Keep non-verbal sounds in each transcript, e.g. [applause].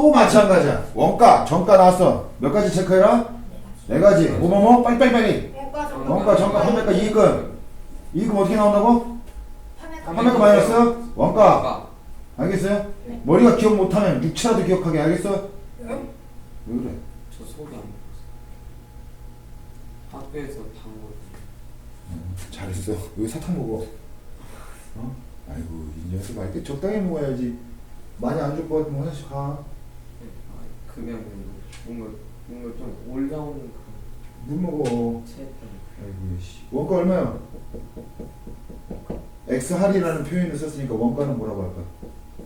또 마찬가지야. 원가, 정가 나왔어. 몇 가지 체크해라? 네 가지. 뭐뭐뭐? 빨리빨리빨리. 원가 정가 원가, 정가, 판매가, 이익금. 이익금 어떻게 나온다고? 판매가 판매가 마이너스 원가. 아까 알겠어요? 네. 머리가 기억 못하면 육체라도 기억하게 알겠어? 네. 왜 그래? 저 속이 안 먹었어. 학교에서 다 먹었어. 잘했어. 여기 사탕 먹어. 어? 아이고 이 녀석 말때 적당히 먹어야지. 많이 안줄것 같으면 화장실 가. 아, 그냥 뭔가 뭔가 좀 올라오는 그런 물 먹어. 체했던. 아이고 씨. 원가 얼마야? x 할이라는 표현을 썼으니까 원가는 뭐라고 할까?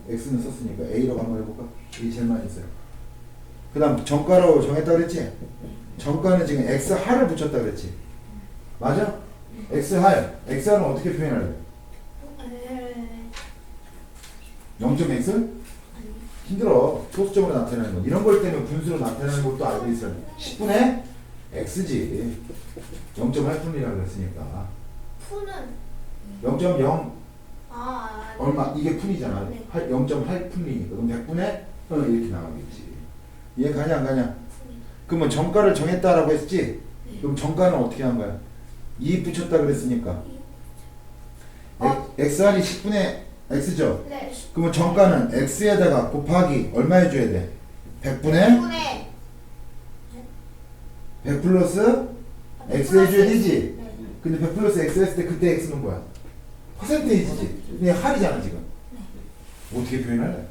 x는 썼으니까 a라고 한번 해볼까? 이게 제일 많이 써요. 그다음 정가로 정했다 그랬지? 정가는 지금 x 할을 붙였다 그랬지? 맞아? x 할. x 할은 어떻게 표현할래? 에, 0.x? 힘들어. 소수점으로 나타내는 거. 이런 걸 때문에 분수로 나타내는 것도 알고 있어야 돼. 10분의 x지. 0.8분이라고 그랬으니까. 푸는 0.0아 얼마 이게 푼이잖아. 네. 0.8푼이니까 그럼 100분의 어, 이렇게 나가겠지. 이해 가냐 안 가냐? 그러면 정가를 정했다라고 했지. 네. 그럼 정가는 어떻게 한 거야? 2 붙였다 그랬으니까 어. xr이 10분의 x죠. 네 그러면 정가는 x에다가 곱하기 얼마 해줘야 돼? 100분의 푸네 100 플러스 x 해줘야 되지. 네. 근데 100 플러스 x 했을 때 그때 x는 뭐야? 퍼센테이지지. 그냥 할이잖아 지금. 어떻게 표현할래?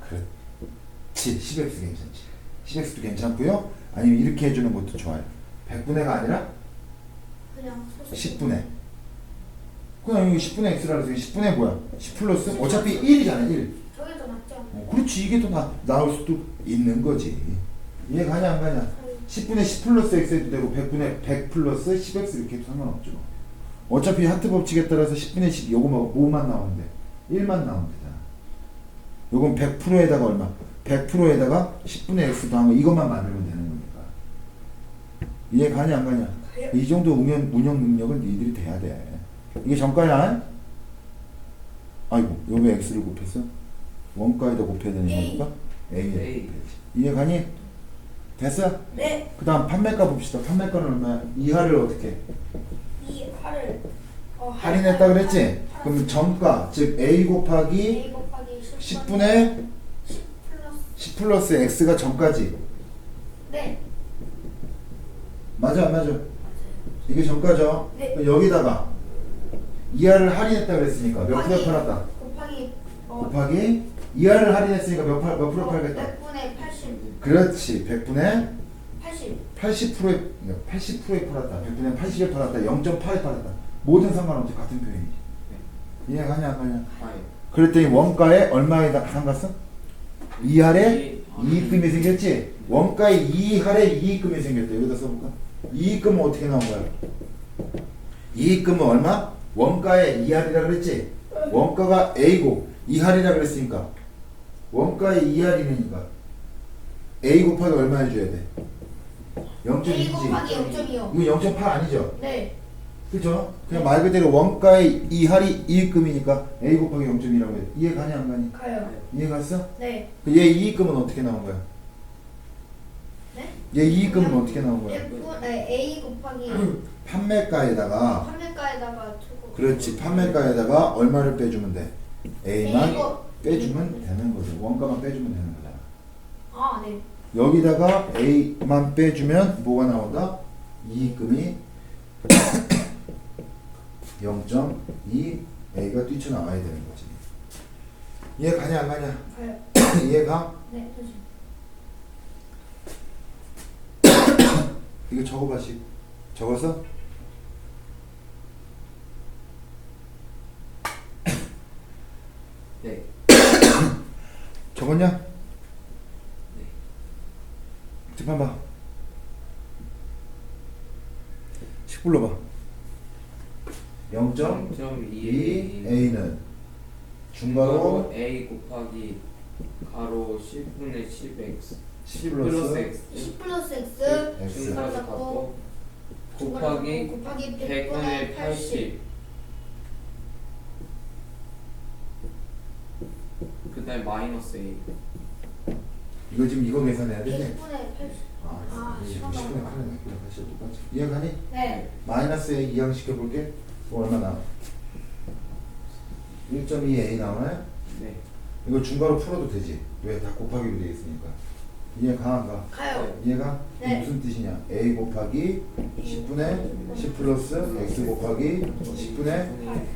그렇지. 10x 괜찮지. 10x도 괜찮고요. 아니면 이렇게 해주는 것도 좋아요. 100분의가 아니라 그냥 소수 10분의. 그냥 여기 10분의 x라서 10분의 뭐야? 10 플러스 어차피 1이잖아 1. 저게 더 낫죠 어, 그렇지 이게 더 나, 나올 수도 있는 거지. 이해 가냐 안 가냐? 10분의 10 플러스 x 해도 되고 100분의 100 플러스 10x 이렇게 해도 상관없죠. 어차피 하트 법칙에 따라서 10분의 10 요거 뭐, 뭐만 나오는데 1만 나오면 되잖아. 요건 100%에다가 얼마? 100%에다가 10분의 x 더하면 이것만 만들면 되는 거니까. 이해 가냐 안 가냐? 이 정도 운영, 운영 능력은 니들이 돼야 돼. 이게 정가야? 아이고 여기 왜 x를 곱했어? 원가에다 곱해야 되는 A. 거니까 A에 A. 곱해야지. 이해 가니? 됐어? 네 그 다음 판매가 봅시다. 판매가는 얼마야? 이하를 어떻게? 이 할을 어, 할인했다 그랬지? 그럼 정가, 즉 A 곱하기 A 곱하기 10분의 10 플러스 10 플러스 X가 정가지. 네 맞아 안 맞아? 이게 정가죠? 네. 그럼 여기다가 이하를 할인했다 그랬으니까 몇 곱하기- 팔았다? 곱하기 어, 곱하기 이하를 할인했으니까 몇, 팔, 몇 프로 팔겠다? 100분의 80 그렇지. 100분의 80 80%에 80%에 팔았다. 100분의 80에 팔았다. 0.8에 팔았다. 모든 상관없이 같은 표현이지. 이해 가냐 안 가냐? 아예. 그랬더니 원가에 얼마에 다 상갔어? 이할에 이- 아. 이익금이 생겼지? 원가에 이할에 이익금이 생겼다. 여기다 써볼까? 이익금은 어떻게 나온 거야? 이익금은 얼마? 원가에 이할이라 그랬지? 원가가 A고 이할이라 그랬으니까 원가에 이할이니까 A 곱하기 얼마 해줘야 돼? A 0.2지? 곱하기 0.25 이거 0.8 아니죠? 네 그죠? 그냥 말 그대로 원가의 이할이 이익금이니까 A 곱하기 0.2라고 해. 이해 가냐 안 가니? 가요 이해 갔어? 네그얘 이익금은 어떻게 나온 거야? 네? 얘 이익금은 어떻게 나온 거야? 100분 네, A 곱하기 [clears throat] 판매가에다가 판매가에다가 주고 그렇지 판매가에다가 얼마를 빼주면 돼? A만 A고- 빼주면 되는 거죠. 원가만 빼주면 되는 거잖아. 아 네 여기다가 A만 빼주면 뭐가 나온다? 이익금이 0.2 [coughs] A가 뛰쳐나와야 되는 거지. 이해 가냐 안 가냐? 가요 [coughs] 이해가? 네 잠시 이거 적어봐 시 적어서 네. [coughs] 적었냐? 네. 뒷판 봐. 10 불러봐. 0.2 0.2 A는 중괄호 A 곱하기 가로 10분의 10x 10 플러스 플러스 x 10 플러스 X X. 중괄호 갖고 곱하기 곱하기 100분의 80 그다음에 마이너스 A 이거 지금 이거 계산해야 되지? 100분의 80. 아, 아, 이게 시간 10분의 남았다. 8은 이거 다시 똑같이 이해가니? 네. 마이너스에 이항 시켜볼게 그거 얼마 나와? 1.2a 나오나요? 네. 이거 중괄호 풀어도 되지 왜? 다 곱하기로 돼 있으니까 이해 가안가? 가요. 이해가? 이게 네. 무슨 뜻이냐? a 곱하기 10분의 10 플러스 x 곱하기 10분의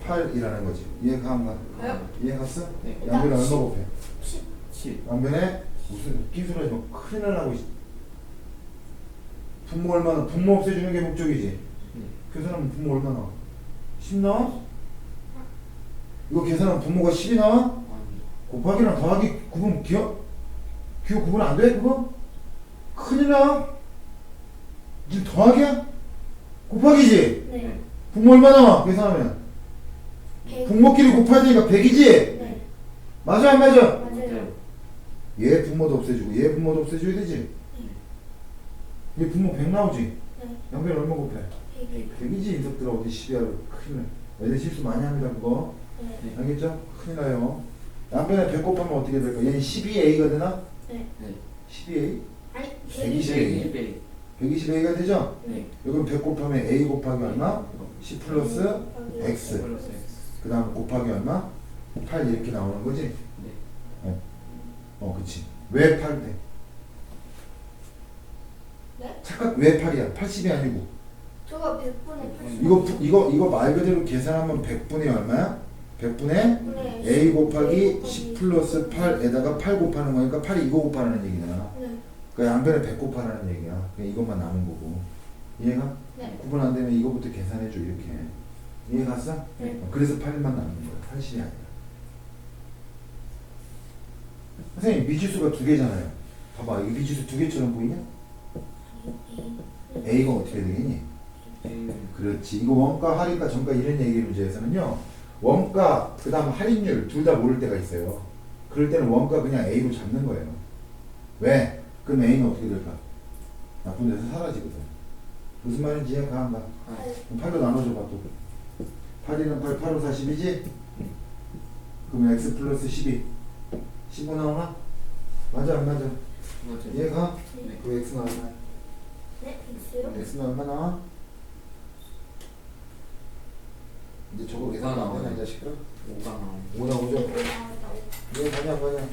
8이라는 거지 이해 가안가? 가요. 이해 갔어? 네. 양변에 얼마 곱해? 10. 7. 양변에 무슨 기술 하지 마 큰일 나고 있- 분모 얼마나 분모 없애주는 게 목적이지 네. 계산하면 분모 얼마 나와? 10 나와? 이거 계산하면 분모가 10이 나와? 아니. 곱하기랑 더하기 구분 기억 기억 구분 안 돼? 그거? 큰일 나 지금 더하기야? 곱하기지? 네. 분모 얼마 나와? 계산하면 100. 분모끼리 곱해야 되니까 100이지? 네. 맞아 안 맞아? 맞아요. 얘 분모도 없애주고 얘 분모도 없애줘야 되지? 얘 분모 100 나오지? 네. 양변 얼마 곱해? 100. 100이지 인석들아 어디 10이야 큰일 나 애들 실수 많이 합니다 그거 네. 알겠죠? 큰일 나요 양변에 100 곱하면 어떻게 될까? 얘는 12a가 되나? 네. 네. 12a? 아니, 120. 120. 120배. 120a가 되죠? 네. 여기 100 곱하면 a 곱하기 얼마? 10 플러스 x 플러스 X. 그 다음 곱하기 얼마? 8 이렇게 나오는 거지? 네. 어 그치 왜 8 돼? 네? 착각 왜 8이야? 80이 아니고 저거 100분의 80. 이거 부- 이거 이거 말 그대로 계산하면 100분의 얼마야? 100분의 분의 a 곱하기 10 플러스 8에다가 8 곱하는 거니까 8이 이거 곱하는 얘기잖아 네. 그 양변에 100 곱하라는 얘기야 그냥 이것만 남은 거고 이해가? 네. 구분 안 되면 이거부터 계산해줘 이렇게 이해 갔어? 네. 어, 그래서 8만 남는 거야 80이 아니라 선생님 미지수가 두 개잖아요 봐봐 이게 미지수 두 개처럼 보이냐? A가 어떻게 되겠니? A는 그렇지 이거 원가 할인가 정가 이런 얘기 문제에서는요 원가 그 다음 할인율 둘 다 모를 때가 있어요 그럴 때는 원가 그냥 A로 잡는 거예요 왜? 그럼 A는 어떻게 될까? 나쁜 데서 사라지거든 무슨 말인지 이해가 안 가? 아, 그럼 8로 나눠줘봐 또 8이는 8, 8, 5, 40이지? 그럼 x 플러스 12 15 나오나? 맞아 안 맞아? 맞아요. 이해가? 네. 그 x는 얼마야? 네. 있어요? x는 얼마 나와? 이제 저거 계산 안 되나 이 자식들아? 5가 나오는 5 나 오죠? 네. 가냐 안 가냐? 네.